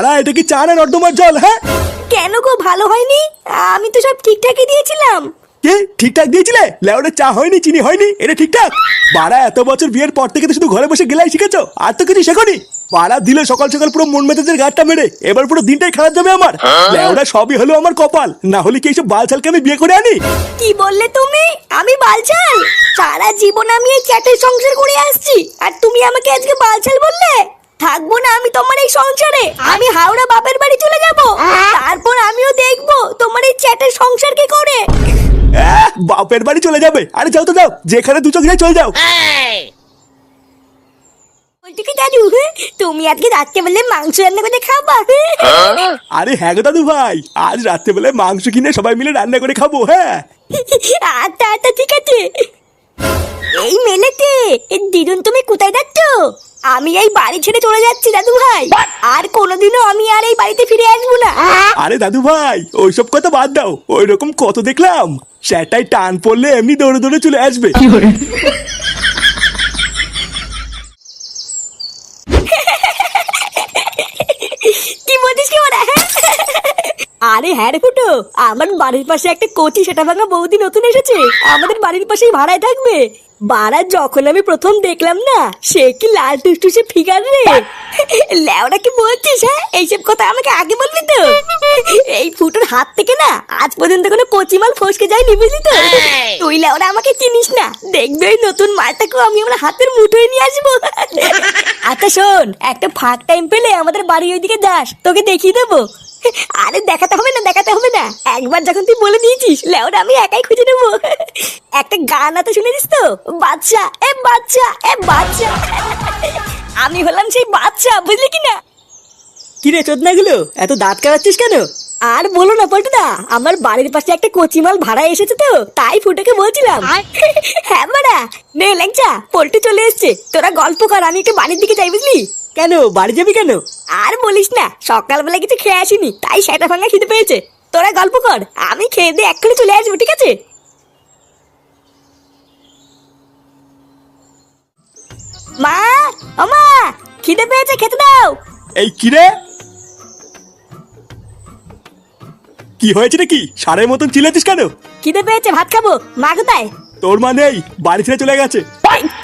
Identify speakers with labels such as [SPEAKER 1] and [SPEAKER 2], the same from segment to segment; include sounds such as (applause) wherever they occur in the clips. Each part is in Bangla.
[SPEAKER 1] বাড়া এটা কি চা না নর্দমার জল হ্যাঁ?
[SPEAKER 2] কেন গো ভালো হয়নি? আমি তো সব ঠিকঠাকই দিয়েছিলাম।
[SPEAKER 1] কে? ঠিকঠাক দিয়েছিলে? লেওরা চা হয়নি চিনি হয়নি এটা ঠিকঠাক? বাড়া এত বছর বিয়ের পর থেকে তো শুধু ঘরে বসে গেলাই শিখেছো আর তো কিছু শেখনি? বাড়া দিলে সকাল সকাল পুরো মন মেজাজের গাড়টা মেরে এবার পুরো দিনটাই খারাপ যাবে আমার। লেওরা সবই হলো আমার কপাল না হলে কি এইসব বালছালকে আমি বিয়ে করে আনি?
[SPEAKER 2] কি বললে তুমি? আমি বালছাল সারা জীবন আমি এই চ্যাটের সংসার করে আসছি আর তুমি আমাকে আজকে বালছাল বললে? তোমার এই সংসারে। আমি হাওড়া বাপের বাড়ি চলে যাব। তারপর আমিও দেখব তোমার এই চ্যাটের সংসার কি করে।
[SPEAKER 1] বাপের বাড়ি চলে যাবে। আরে যাও তো যাও। যেখানে দু চোখ যায় চলে যাও।
[SPEAKER 2] দাদু তুমি আজকে রাত্রে বেলে মাংস রান্না করে খাবা
[SPEAKER 1] আরে হ্যাঁ গো দাদু ভাই আজ রাত্রেবেলায় মাংস কিনে সবাই মিলে রান্না করে খাব হ্যাঁ।
[SPEAKER 2] আচ্ছা আচ্ছা ঠিক আছে। দিদুন তুমি কোথায় যাচ্ছ? আমি এই বাড়ি ছেড়ে চলে যাচ্ছি দাদু ভাই। আর কোনোদিনও আমি আর এই বাড়িতে ফিরে আসব না।
[SPEAKER 1] আরে দাদু ভাই ওইসব কথা বাদ দাও। ওই রকম কত দেখলাম। সেটাই টান পড়লে এমনি দৌড়ে দৌড়ে চলে আসবে
[SPEAKER 2] কি বলছিস কি ওরা আরে হ্যাঁ রে ফুটো আমার বাড়ির পাশে একটা কচি সেটা ভাঙা বৌদি নতুন এসেছে। আমাদের বাড়ির পাশেই ভাড়ায় থাকবে। বাড়া যখন আমি প্রথম দেখলাম না সে কি লাল টুসটুসে ফিগার রে। ল্যাওরা কি বলছিস হ্যাঁ? এইসব কথা আমাকে আগে বলবি তো। এই ফুটোর হাত থেকে না আজ পর্যন্ত কোনো কচি মাল ফসকে যায়নি বুঝলি তো? তুই ল্যাওরা আমাকে চিনিস না। দেখবে ওই নতুন মালটাকেও আমি আমার হাতের মুঠোয় নিয়ে আসব। আচ্ছা শোন একটা ফাঁক টাইম পেলে আমাদের বাড়ি ওইদিকে যাস তোকে দেখিয়ে দেবো। আরে দেখাতে হবে না দেখাতে হবে না। একবার যখন তুই বলে দিয়েছিস লেওরা আমি একাই খুঁজে নেব। একটা গান আছে শুনেছিস তো? বাচ্চা এ বাচ্চা এ বাচ্চা। আমি হলাম সেই বাচ্চা বুঝলি কি না?
[SPEAKER 3] কি রে চোদনাগুলো এত দাঁত কাটাচ্ছিস কেন?
[SPEAKER 2] আর বলো না পল্টুদা আমার বাড়ির পাশে একটা কচিমাল ভাড়া এসেছে তো তাই ফুটোকে বলছিলাম। হ্যাঁ মারা নে ল্যাংচা পল্টু চলে এসছে। তোরা গল্প কর আমি একটু বাড়ির দিকে যাই বুঝলি?
[SPEAKER 3] কেন? বাড়ি যাবি কেন?
[SPEAKER 2] আর বলিস না সকালবেলা কিছু খেয়ে আসিনি তাই সেটা ভাঙা খিদে পেয়েছে। তোরা গল্প কর আমি খেয়ে দিয়ে এক্ষুনি চলে আসব ঠিক আছে? মা খিদে পেয়েছে খেতে দাও।
[SPEAKER 1] এই কি রে কি হয়েছে নাকি? সারের মতন চিলেছিস কেন?
[SPEAKER 2] খিদে পেয়েছে ভাত খাব। মা কোথায়?
[SPEAKER 1] তোর মা নেই বাড়ি ছেড়ে চলে গেছে।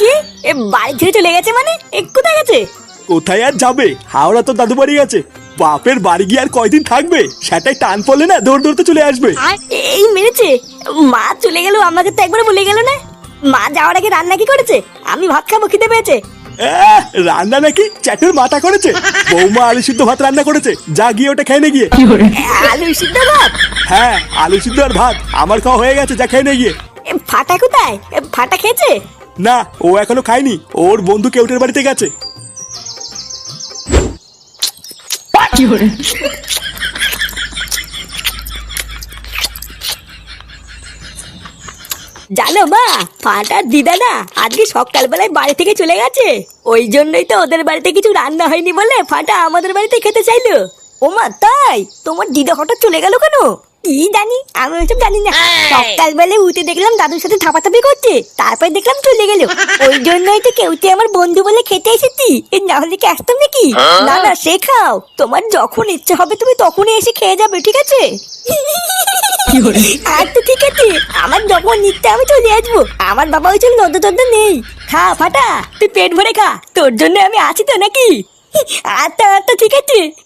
[SPEAKER 2] কি? এ বাড়ি ছেড়ে চলে গেছে মানে? এ কোথায় গেছে?
[SPEAKER 1] কোথায় আর যাবে? হাওড়া তো দাদু বাড়ি গেছে বাপের বাড়ি গিয়ে আর কয়দিন থাকবে? সেটাই টান পড়লে না দৌড় দৌড়তে চলে আসবে।
[SPEAKER 2] এই মেরেছে। মা চলে গেল আমাকে তো একবার বলে গেল না। মা যাওয়ার আগে রান্না কি করেছে? আমি ভাত খাব খিদে পেয়েছে।
[SPEAKER 1] রান্না নাকি চ্যাটের মাথা করেছে? বৌমা আলু সিদ্ধ ভাত রান্না করেছে। যা গিয়ে ওটা খেয়ে নে গিয়ে।
[SPEAKER 2] আলু সিদ্ধ ভাত?
[SPEAKER 1] হ্যাঁ আলু সিদ্ধ আর ভাত। আমার খাওয়া হয়ে গেছে যা খেয়ে নে গিয়ে।
[SPEAKER 2] এ, ফাটা কোথায়? এ, ফাটা খেয়েছে?
[SPEAKER 1] না ও এখনও খায়নি। ওর বন্ধু কেউটের বাড়িতে গেছে।
[SPEAKER 2] জানো মা ফাটার দিদা না আজকে সকালবেলায় বাড়ি থেকে চলে গেছে। ওই জন্যই তো ওদের বাড়িতে কিছু রান্না হয়নি বলে ফাটা আমাদের বাড়িতে খেতে চাইলো। ও মা তাই? তোমার দিদা হঠাৎ চলে গেল কেন? কি জানি? আমি ওইসব জানি না। সকালবেলায় উঠে দেখলাম দাদুর সাথে থাপাথাপি করছে। তারপর দেখলাম চলে গেল। (laughs) ওই জন্যই তো কেউতে আমার বন্ধু বলে খেতে এসেছি। এ না হলে কি আসতাম নাকি? না না সে খাও। তোমার যখন ইচ্ছা হবে তুমি তখনই এসে খেয়ে যাবে ঠিক আছে? আচ্ছা ঠিক আছে আমার যখন ইচ্ছা আমি চলে আসব। আমার বাবা ওই জন্য নদ্য টদ্য নেই। খা ফাটা তুই পেট ভরে খা। তোর জন্য আমি আছি তো নাকি? (laughs) আচ্ছা আচ্ছা ঠিক আছে।